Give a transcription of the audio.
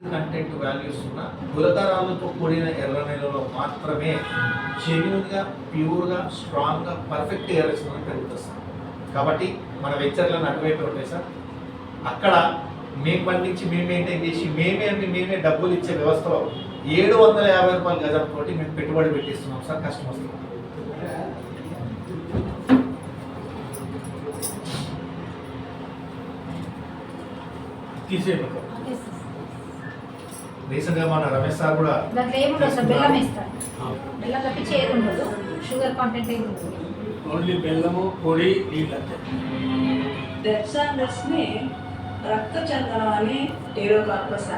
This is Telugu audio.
కంటెంట్ వాల్యూస్ ఉన్న గులతరాలతో కూడిన ఎర్ర నెలలో మాత్రమే జెన్యున్గా ప్యూర్గా స్ట్రాంగ్గా పర్ఫెక్ట్ ఎర్రస్ మనకు పెరుగుతుంది. సార్ కాబట్టి మన వెంచర్లను అటువైపు ఉంటాయి సార్. అక్కడ మేము పండించి మేము మెయింటైన్ చేసి మేమే అమ్మి మేమే డబ్బులు ఇచ్చే వ్యవస్థలో ఏడు వందల యాభై రూపాయలు గజం తోటి మేము పెట్టుబడి పెట్టిస్తున్నాం సార్ కస్టమర్స్ తీసేయకు రీసెంట్గా మన రమేష్ సార్ కూడా దాంట్లో ఏముండదు సార్ బెల్లం వేస్తారు బెల్లం తప్పించి ఏది ఉండదు. షుగర్ కాంటెంట్ ఏది ఉండదు. ఓన్లీ బెల్లము పొడి నీళ్ళు అంతే. డెప్సాండర్స్ని రక్త చందనం అని ఏడో కార్పస్